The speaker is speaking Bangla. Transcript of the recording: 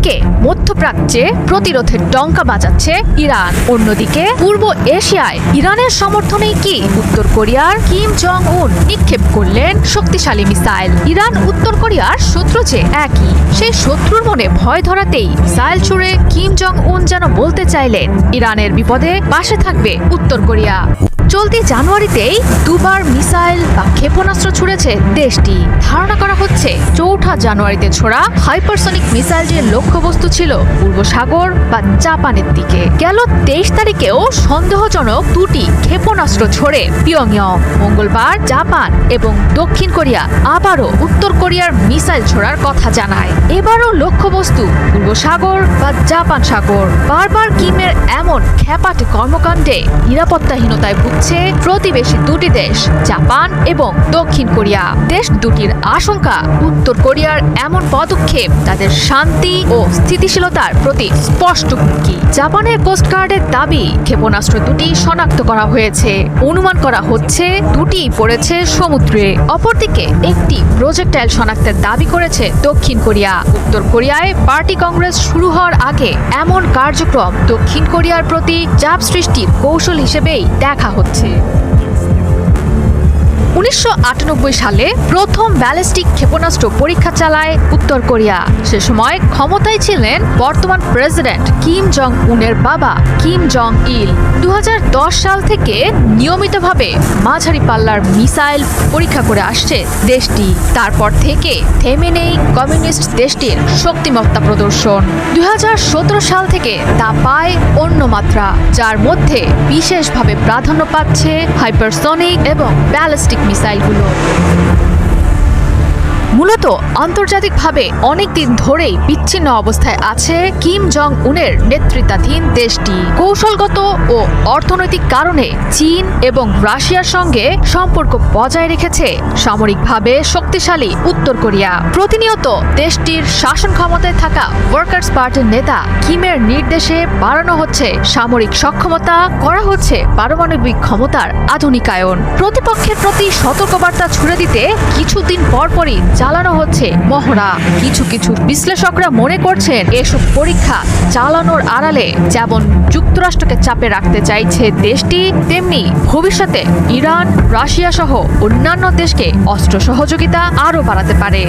একদিকে মধ্যপ্রাচ্যে প্রতিরোধের ডঙ্কা বাজাচ্ছে ইরান। অন্যদিকে পূর্ব এশিয়ায় ইরানের সমর্থনেই কি উত্তর কোরিয়ার কিম জং উন নিক্ষেপ করলেন শক্তিশালী মিসাইল? ইরান উত্তর কোরিয়ার শত্রু যে একই? সেই শত্রুর মনে ভয় ধরাতেই মিসাইল ছুড়ে কিম জং উন যেন বলতে চাইলেন, ইরানের বিপদে পাশে থাকবে উত্তর কোরিয়া। চলতি জানুয়ারিতেই দুবার মিসাইল বা ক্ষেপণাস্ত্র ছুড়েছে দেশটি। ধারণা করা হচ্ছে, চৌঠা জানুয়ারিতে ছোড়া হাইপারসনিক মিসাইলটির লক্ষ্যবস্তু ছিল পূর্ব সাগর বা জাপানের দিকে। গেল তেইশ তারিখেও সন্দেহজনক দুটি ক্ষেপণাস্ত্র ছোড়ে পিয়ংইয়ং, মঙ্গলবার জাপান এবং দক্ষিণ কোরিয়া, আবারও উত্তর কোরিয়ার মিসাইল ছোড়ার কথা জানায়। এবারও লক্ষ্যবস্তু পূর্ব সাগর বা জাপান সাগর। বারবার কিমের এমন খ্যাপাটে কর্মকাণ্ডে নিরাপত্তাহীনতায় ভুগছে প্রতিবেশী দুটি দেশ, জাপান এবং দক্ষিণ কোরিয়া। দেশ দুটির আশঙ্কা, উত্তর কোরিয়ার এমন পদক্ষেপ তাদের শান্তি ও স্থিতিশীলতার প্রতি স্পষ্ট হুমকি। জাপানের কোস্টগার্ডের দাবি, ক্ষেপণাস্ত্র দুটি শনাক্ত করা হয়েছে। অনুমান করা হচ্ছে দুটি পড়েছে সমুদ্রে। অপরদিকে একটি প্রজেক্টাইল শনাক্তের দাবি করেছে দক্ষিণ কোরিয়া। উত্তর কোরিয়ায় পার্টি কংগ্রেস শুরু হওয়ার আগে এমন কার্যক্রম দক্ষিণ কোরিয়ার প্রতি চাপ সৃষ্টির কৌশল হিসেবেই দেখা হচ্ছে to. উনিশশো আটানব্বই সালে প্রথম ব্যালিস্টিক ক্ষেপণাস্ত্র পরীক্ষা চালায় উত্তর কোরিয়া। সে সময় ক্ষমতায় ছিলেন বর্তমান প্রেসিডেন্ট কিম জং উনের বাবা কিম জং ইল দু হাজার দশ সাল থেকে নিয়মিতভাবে মাঝারি পাল্লার মিসাইল পরীক্ষা করে আসছে দেশটি। তারপর থেকে থেমে নেই কমিউনিস্ট দেশটির শক্তিমত্তা প্রদর্শন। দুই হাজার সতেরো সাল থেকে তা পায় অন্য মাত্রা, যার মধ্যে বিশেষভাবে প্রাধান্য পাচ্ছে হাইপারসনিক এবং ব্যালিস্টিক mi cálculo মূলত আন্তর্জাতিকভাবে অনেক দিন ধরেই বিচ্ছিন্ন অবস্থায় আছে কিম জং উনের নেতৃত্বাধীন দেশটি। কৌশলগত ও অর্থনৈতিক কারণে চীন এবং রাশিয়ার সঙ্গে সম্পর্ক বজায় রেখেছে সামরিকভাবে শক্তিশালী উত্তর কোরিয়া। প্রতিনিয়ত দেশটির শাসন ক্ষমতায় থাকা ওয়ার্কার্স পার্টির নেতা কিমের নির্দেশে বাড়ানো হচ্ছে সামরিক সক্ষমতা, করা হচ্ছে পারমাণবিক ক্ষমতার আধুনিকায়ন। প্রতিপক্ষের প্রতি সতর্কবার্তা ছুড়ে দিতে কিছুদিন পরপরই চালানো হচ্ছে। মহড়া। কিছু কিছু বিশ্লেষকরা মনে করছেন এসব পরীক্ষা চালানোর আড়ালে যেমন যুক্তরাষ্ট্রকে চাপে রাখতে চাইছে দেশটি, তেমনি ভবিষ্যতে ইরান রাশিয়া সহ অন্যান্য দেশকে অস্ত্র সহযোগিতা আরও বাড়াতে পারে।